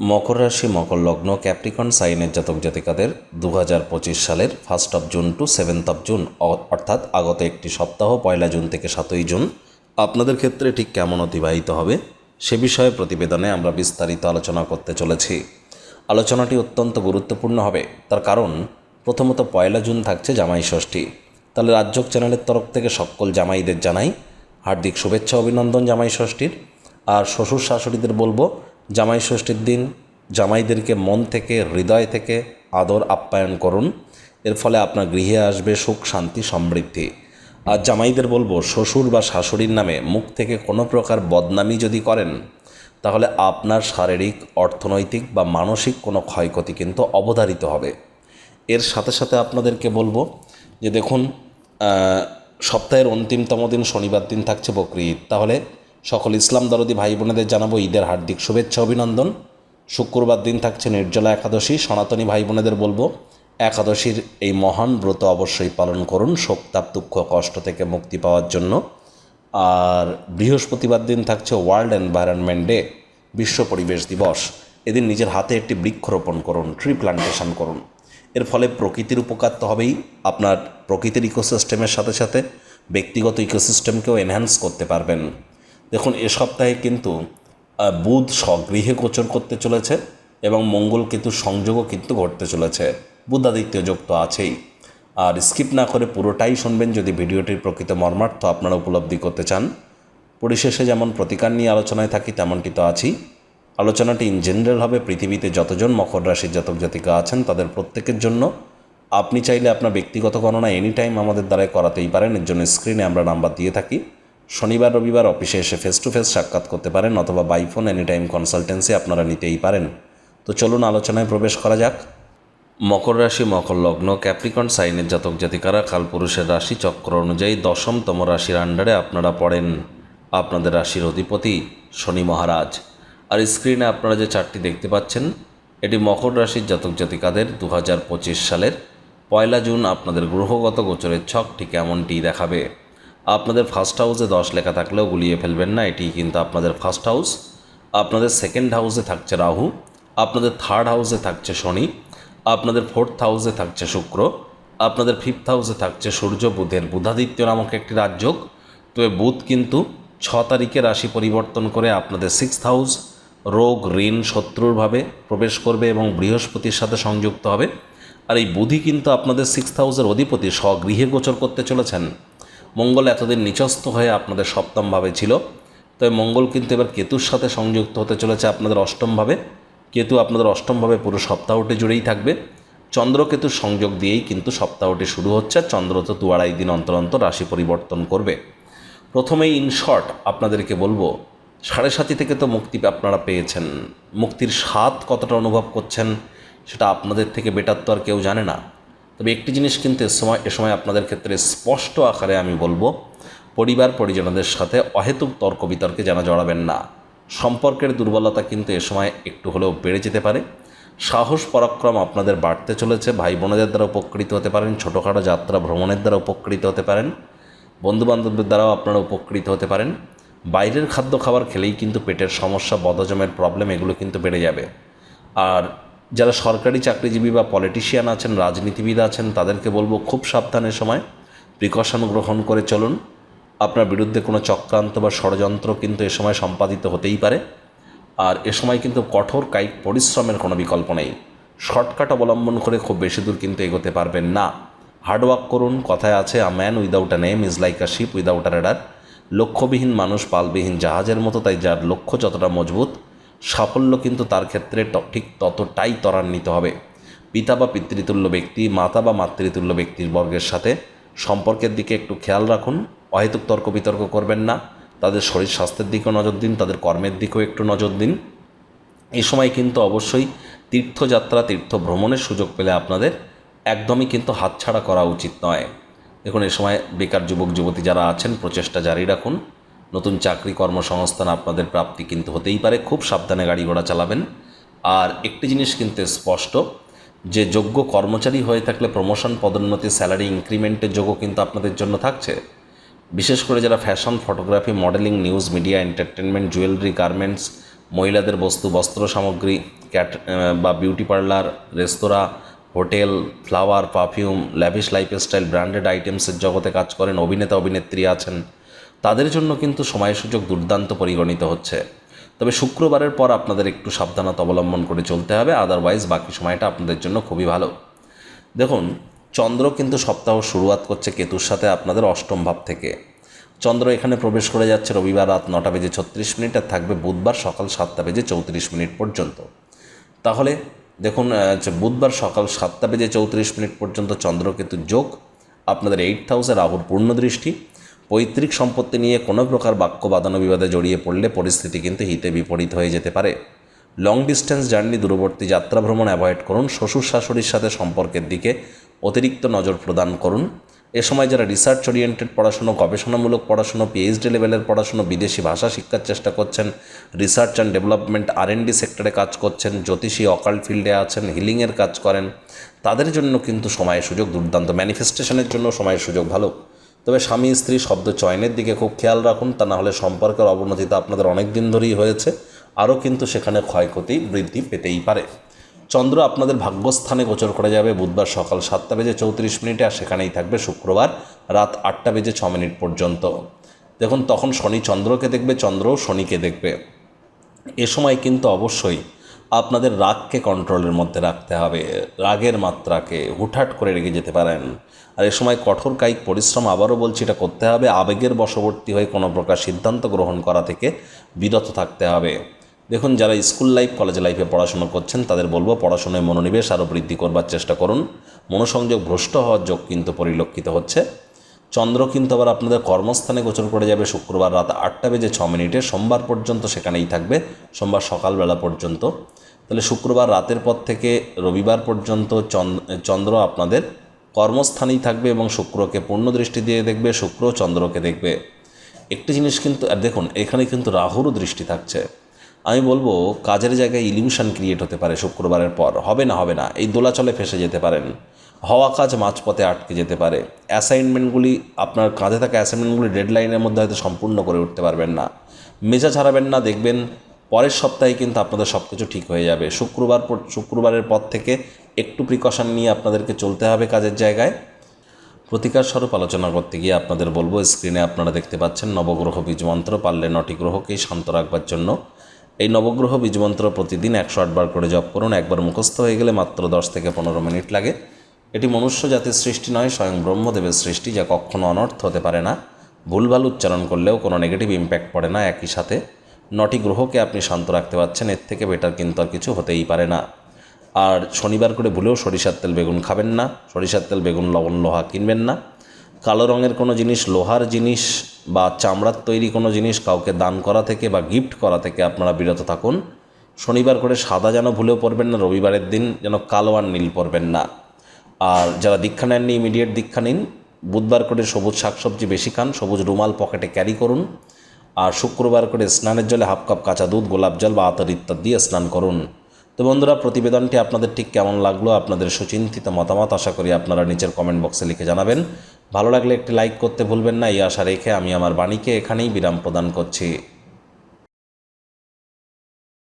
মকর রাশি, মকর লগ্ন ক্যাপ্রিকন সাইনের জাতক জাতিকাদের দু হাজার পঁচিশ সালের first of June to seventh of June অর্থাৎ আগত একটি সপ্তাহ, পয়লা জুন থেকে সাতই জুন। আপনাদের ক্ষেত্রে ঠিক কেমন অতিবাহিত হবে সে বিষয়ে প্রতিবেদনে আমরা বিস্তারিত আলোচনা করতে চলেছি। আলোচনাটি অত্যন্ত গুরুত্বপূর্ণ হবে। তার কারণ, প্রথমত পয়লা জুন থাকছে জামাই ষষ্ঠী। তাহলে রাজ্যক চ্যানেলের তরফ থেকে সকল জামাইদের জানাই হার্দিক শুভেচ্ছা, অভিনন্দন জামাই ষষ্ঠীর। আর শ্বশুর শাশুড়িদের বলব জামাই ষষ্ঠীর দিন জামাইদেরকে মন থেকে, হৃদয় থেকে আদর আপ্যায়ন করুন। এর ফলে আপনার গৃহে আসবে সুখ, শান্তি, সমৃদ্ধি। আর জামাইদের বলব, শ্বশুর বা শাশুড়ির নামে মুখ থেকে কোনো প্রকার বদনামি যদি করেন, তাহলে আপনার শারীরিক, অর্থনৈতিক বা মানসিক কোনো ক্ষয়ক্ষতি কিন্তু অবধারিত হবে। এর সাথে সাথে আপনাদেরকে বলব যে দেখুন সপ্তাহের অন্তিমতম দিন শনিবার দিন থাকছে বকরি তাহলে সকল ইসলাম দরদি ভাই বোনেদের জানাব ঈদের হার্দিক শুভেচ্ছা, অভিনন্দন। শুক্রবার দিন থাকছে নির্জলা একাদশী, সনাতনী ভাই বোনেদের বলব, একাদশীর এই মহান ব্রত অবশ্যই পালন করুন শোক তাপ দুঃখ, কষ্ট থেকে মুক্তি পাওয়ার জন্য। আর বৃহস্পতিবার দিন থাকছে ওয়ার্ল্ড এনভায়রনমেন্ট ডে, বিশ্ব পরিবেশ দিবস। এদিন নিজের হাতে একটি বৃক্ষরোপণ করুন, ট্রি প্লান্টেশন করুন। এর ফলে প্রকৃতির উপকার তো হবেই, আপনার প্রকৃতির ইকোসিস্টেমের সাথে সাথে ব্যক্তিগত ইকোসিস্টেমকেও এনহ্যান্স করতে পারবেন। দেখুন, এ সপ্তাহে কিন্তু বুধ স্বগৃহে গোচর করতে চলেছে এবং মঙ্গল কিন্তু সংযোগও কিন্তু ঘটতে চলেছে। বুধাদিত্য যোগ তো আছেই। আর স্কিপ না করে পুরোটাই শুনবেন যদি ভিডিওটির প্রকৃত মর্মার্থ আপনারা উপলব্ধি করতে চান। পরিশেষে যেমন প্রতিকার নিয়ে আলোচনায় থাকি, তেমনটি তো আছি আলোচনাটি ইন জেনারেল হবে, পৃথিবীতে যতজন মকর রাশির জাতক জাতিকা আছেন, তাদের প্রত্যেকের জন্য। আপনি চাইলে আপনার ব্যক্তিগত গণনা এনি টাইম আমাদের দ্বারাই করাতেই পারেন, এর জন্য স্ক্রিনে আমরা নাম্বার দিয়ে থাকি। শনিবার, রবিবার অফিসে এসে ফেস টু ফেস সাক্ষাৎ করতে পারেন অথবা by phone any time consultancy আপনারা নিতেই পারেন। তো চলুন আলোচনায় প্রবেশ করা যাক। মকর রাশি, মকর লগ্ন ক্যাপ্রিকন সাইনের জাতক জাতিকারা কালপুরুষের রাশি চক্র অনুযায়ী দশমতম রাশির আন্ডারে আপনারা পড়েন। আপনাদের রাশির অধিপতি শনি মহারাজ। আর স্ক্রিনে আপনারা যে চারটি দেখতে পাচ্ছেন, এটি মকর রাশির জাতক জাতিকাদের দু হাজার পঁচিশ সালের পয়লা জুন আপনাদের গ্রহগত গোচরের ছকটি কেমনটি দেখাবে। আপনাদের ফার্স্ট হাউসে দশ লেখা থাকলেও গুলিয়ে ফেলবেন না, এটি কিন্তু আপনাদের ফার্স্ট হাউস আপনাদের সেকেন্ড হাউসে থাকছে রাহু, আপনাদের থার্ড হাউসে থাকছে শনি, আপনাদের ফোর্থ হাউসে থাকছে শুক্র, আপনাদের ফিফথ হাউসে থাকছে সূর্য, বুধের বুধাদিত্য নামক একটি রাজযোগ। তবে বুধ কিন্তু ছ তারিখে রাশি পরিবর্তন করে আপনাদের সিক্সথ হাউস রোগ, ঋণ শত্রুরভাবে প্রবেশ করবে এবং বৃহস্পতির সাথে সংযুক্ত হবে। আর এই বুধি কিন্তু আপনাদের সিক্সথ হাউসের অধিপতি, স্বগৃহে গোচর করতে চলেছেন। মঙ্গল এতদিন নিচস্থ হয়ে আপনাদের সপ্তমভাবে ছিল। তবে মঙ্গল কিন্তু এবার কেতুর সাথে সংযুক্ত হতে চলেছে আপনাদের অষ্টমভাবে। কেতু আপনাদের অষ্টমভাবে পুরো সপ্তাহটি জুড়েই থাকবে। চন্দ্রকেতুর সংযোগ দিয়েই কিন্তু সপ্তাহটি শুরু হচ্ছে। চন্দ্র তো দু আড়াই দিন অন্তর অন্তর রাশি পরিবর্তন করবে। প্রথমেই ইন শর্ট আপনাদেরকে বলব, সাড়ে সাতি থেকে তো মুক্তি আপনারা পেয়েছেন। মুক্তির স্বাদ কতটা অনুভব করছেন, সেটা আপনাদের থেকে বেটার তো আর কেউ জানে না। তবে একটি জিনিস কিন্তু এ সময় এ সময় আপনাদের ক্ষেত্রে স্পষ্ট আকারে আমি বলব, পরিবার পরিজনদের সাথে অহেতুক তর্ক বিতর্কে যেন জড়াবেন না। সম্পর্কের দুর্বলতা কিন্তু এ সময় একটু হলেও বেড়ে যেতে পারে। সাহস, পরাক্রম আপনাদের বাড়তে চলেছে। ভাই বোনেদের দ্বারা উপকৃত হতে পারেন, ছোটোখাটো যাত্রা ভ্রমণের দ্বারা উপকৃত হতে পারেন, বন্ধুবান্ধবদের দ্বারাও আপনারা উপকৃত হতে পারেন। বাইরের খাদ্য খাবার খেলেই কিন্তু পেটের সমস্যা, বদহজমের প্রবলেম এগুলো কিন্তু বেড়ে যাবে। আর যারা সরকারি চাকরিজীবী বা পলিটিশিয়ান আছেন, রাজনীতিবিদ আছেন, তাদেরকে বলব খুব সাবধানের সময় প্রিকশন গ্রহণ করে চলুন। আপনার বিরুদ্ধে কোনো চক্রান্ত বা ষড়যন্ত্র কিন্তু এ সময় সম্পাদিত হতেই পারে। আর এ সময় কিন্তু কঠোর কায়িক পরিশ্রমের কোনো বিকল্প নেই। শর্টকাট অবলম্বন করে খুব বেশি দূর কিন্তু এগোতে পারবেন না। হার্ডওয়ার্ক করুন, কথায় আছে a man without a name is like a ship without a rudder লক্ষ্যবিহীন মানুষ পালবিহীন জাহাজের মতো, তাই যার লক্ষ্য যতটা মজবুত সাফল্য কিন্তু তার ক্ষেত্রে ঠিক ততটাই ত্বরান্বিত হবে। পিতা বা পিতৃতুল্য ব্যক্তি, মাতা বা মাতৃতুল্য ব্যক্তির বর্গের সাথে সম্পর্কের দিকে একটু খেয়াল রাখুন। অহেতুক তর্ক বিতর্ক করবেন না। তাদের শরীর স্বাস্থ্যের দিকেও নজর দিন, তাদের কর্মের দিকেও একটু নজর দিন। এই সময় কিন্তু অবশ্যই তীর্থযাত্রা তীর্থ ভ্রমণের সুযোগ পেলে আপনাদের একদমই কিন্তু হাতছাড়া করা উচিত নয়। দেখুন, এ সময় বেকার যুবক, যুবতী যারা আছেন, প্রচেষ্টা জারি রাখুন। নতুন চাকরি কর্মসংস্থান আপনাদের প্রাপ্তি কিন্তু হতেই পারে, খুব সাবধানে গাড়ি ঘোড়া চালাবেন। আর একটি জিনিস কিন্তু স্পষ্ট, যে যোগ্য কর্মচারী হয়ে থাকলে প্রমোশন পদোন্নতি স্যালারি ইনক্রিমেন্টের যোগও কিন্তু আপনাদের জন্য থাকছে। বিশেষ করে যারা fashion photography modelling news media entertainment jewellery garments মহিলাদের বস্তু, বস্ত্র সামগ্রী ক্যাট বা বিউটি পার্লার রেস্তোরাঁ hotel flower perfume lavish lifestyle branded আইটেমসের জগতে কাজ করেন, অভিনেতা, অভিনেত্রী আছেন তাদের জন্য কিন্তু সময় সুযোগ দুর্দান্ত পরিগণিত হচ্ছে। তবে শুক্রবারের পর আপনাদের একটু সাবধানতা অবলম্বন করে চলতে হবে আদারওয়াইজ বাকি সময়টা আপনাদের জন্য খুবই ভালো। দেখুন, চন্দ্র কিন্তু সপ্তাহ শুরুয়াত করছে কেতুর সাথে আপনাদের অষ্টম ভাব থেকে। চন্দ্র এখানে প্রবেশ করে যাচ্ছে রবিবার রাত নটা বেজে ছত্রিশ মিনিট আর থাকবে বুধবার সকাল সাতটা বেজে চৌত্রিশ মিনিট পর্যন্ত। তাহলে দেখুন বুধবার সকাল সাতটা বেজে চৌত্রিশ মিনিট পর্যন্ত চন্দ্রকেতু যোগ, আপনাদের এইট হাউসে রাহুর পূর্ণ দৃষ্টি পৈতৃক সম্পত্তি নিয়ে কোনো প্রকার বাক্য বাদানো বিবাদে জড়িয়ে পড়লে পরিস্থিতি কিন্তু হিতে বিপরীত হয়ে যেতে পারে। লং ডিস্টেন্স জার্নি দূরবর্তী যাত্রা ভ্রমণ অ্যাভয়েড করুন, শ্বশুর শাশুড়ির সাথে সম্পর্কের দিকে অতিরিক্ত নজর প্রদান করুন। এ সময় যারা রিসার্চ ওরিয়েন্টেড পড়াশুনো, গবেষণামূলক পড়াশুনো পিএইচডি লেভেলের পড়াশুনো, বিদেশি ভাষা শিক্ষার চেষ্টা করছেন research and development R N D সেক্টরে কাজ করছেন, জ্যোতিষী অকাল্ট ফিল্ডে আছেন হিলিংয়ের কাজ করেন, তাদের জন্য কিন্তু সময়ের সুযোগ দুর্দান্ত। ম্যানিফেস্টেশনের জন্য সময়ের সুযোগ ভালো। তবে স্বামী, স্ত্রী শব্দ চয়নের দিকে খুব খেয়াল রাখুন, তা না হলে সম্পর্কের অবনতি তো আপনাদের অনেক দিন ধরেই হয়েছে, আরও কিন্তু সেখানে ক্ষয়ক্ষতি বৃদ্ধি পেতেই পারে। চন্দ্র আপনাদের ভাগ্যস্থানে গোচর করে যাবে, বুধবার সকাল সাতটা বেজে চৌত্রিশ মিনিটে, আর সেখানেই থাকবে শুক্রবার রাত আটটা বেজে ছ মিনিট পর্যন্ত। দেখুন, তখন শনি চন্দ্রকে দেখবে, চন্দ্রও শনিকে দেখবে। এ সময় কিন্তু অবশ্যই আপনাদের রাগকে কন্ট্রোলের মধ্যে রাখতে হবে। রাগের মাত্রাকে হুটহাট করে রেগে যেতে পারেন। আর এ সময় কঠোর কায়িক পরিশ্রম আবারও বলছি, এটা করতে হবে। আবেগের বশবর্তী হয়ে কোনো প্রকার সিদ্ধান্ত গ্রহণ করা থেকে বিরত থাকতে হবে। দেখুন, যারা স্কুল লাইফ, কলেজ লাইফে পড়াশোনা করছেন, তাদের বলব, পড়াশোনায় মনোনিবেশ আরও বৃদ্ধি করবার চেষ্টা করুন। মনোসংযোগ ভ্রষ্ট হওয়ার যোগ কিন্তু পরিলক্ষিত হচ্ছে। চন্দ্র কিন্তু আবার আপনাদের কর্মস্থানে গোচর করে যাবে। শুক্রবার রাত আটটা বেজে ছ মিনিটে। সোমবার পর্যন্ত সেখানেই থাকবে। সোমবার সকালবেলা পর্যন্ত তাহলে শুক্রবার রাতের পর থেকে রবিবার পর্যন্ত চন্দ- চন্দ্র আপনাদের কর্মস্থানেই থাকবে এবং শুক্রকে পূর্ণ দৃষ্টি দিয়ে দেখবে, শুক্র চন্দ্রকে দেখবে। একটি জিনিস কিন্তু দেখুন, এখানে কিন্তু রাহুরও দৃষ্টি থাকছে। আমি বলব, কাজের জায়গায় ইলিউশন ক্রিয়েট হতে পারে শুক্রবারের পর। হবে না হবে না, এই দোলাচলে ফেসে যেতে পারেন। হওয়া কাজ মাঝপথে আটকে যেতে পারে। অ্যাসাইনমেন্টগুলি আপনার কাঁধে থাকা অ্যাসাইনমেন্টগুলি ডেডলাইনের মধ্যে হয়তো সম্পূর্ণ করে উঠতে পারবেন না। মেজাজ হারাবেন না, দেখবেন পরের সপ্তাহে কিন্তু আপনাদের সব কিছু ঠিক হয়ে যাবে। শুক্রবার শুক্রবারের পর থেকে একটু প্রিকশন নিয়ে আপনাদেরকে চলতে হবে কাজের জায়গায়। প্রতিকার স্বরূপ আলোচনা করতে গিয়ে আপনাদের বলব স্ক্রিনে আপনারা দেখতে পাচ্ছেন নবগ্রহ বীজমন্ত্র পারলে নটি গ্রহকেই শান্ত রাখবার জন্য। এই নবগ্রহ বীজমন্ত্র প্রতিদিন একশো আটবার করে জপ করুন, একবার মুখস্থ হয়ে গেলে মাত্র দশ থেকে পনেরো মিনিট লাগে। এটি মনুষ্য জাতির সৃষ্টি নয়, স্বয়ং ব্রহ্মদেবের সৃষ্টি, যা কখনো অনর্থ হতে পারে না। ভুলভাল উচ্চারণ করলেও কোনো নেগেটিভ ইম্প্যাক্ট পড়ে না একই সাথে। নটি গ্রহকে আপনি শান্ত রাখতে পারছেন, এর থেকে বেটার কিন্তু আর কিছু হতেই পারে না। আর শনিবার করে ভুলেও সরিষার তেল বেগুন খাবেন না, সরিষার তেল বেগুন, লবণ, লোহা কিনবেন না। কালো রঙের কোনো জিনিস, লোহার জিনিস বা চামড়ার তৈরি কোনো জিনিস কাউকে দান করা থেকে বা গিফট করা থেকে আপনারা বিরত থাকুন। শনিবার করে সাদা যেন ভুলেও পরবেন না, রবিবারের দিন যেন কালো আর নীল পরবেন না। আর যারা দীক্ষা নেননি ইমিডিয়েট দীক্ষা নিন, বুধবার করে সবুজ শাকসবজি বেশি খান, সবুজ রুমাল পকেটে ক্যারি করুন। আর শুক্রবার করে স্নানের জলে হাফ কাপ কাঁচা দুধ, গোলাপ জল বা আতর ইত্যাদি দিয়ে স্নান করুন। তো বন্ধুরা, প্রতিবেদনটি আপনাদের ঠিক কেমন লাগল, আপনাদের সুচিন্তিত মতামত আশা করি আপনারা নিচের কমেন্ট বক্সে লিখে জানাবেন। ভালো লাগলে একটি লাইক করতে ভুলবেন না, এই আশা রেখে আমি আমার বাণীকে এখানেই বিরাম প্রদান করছি।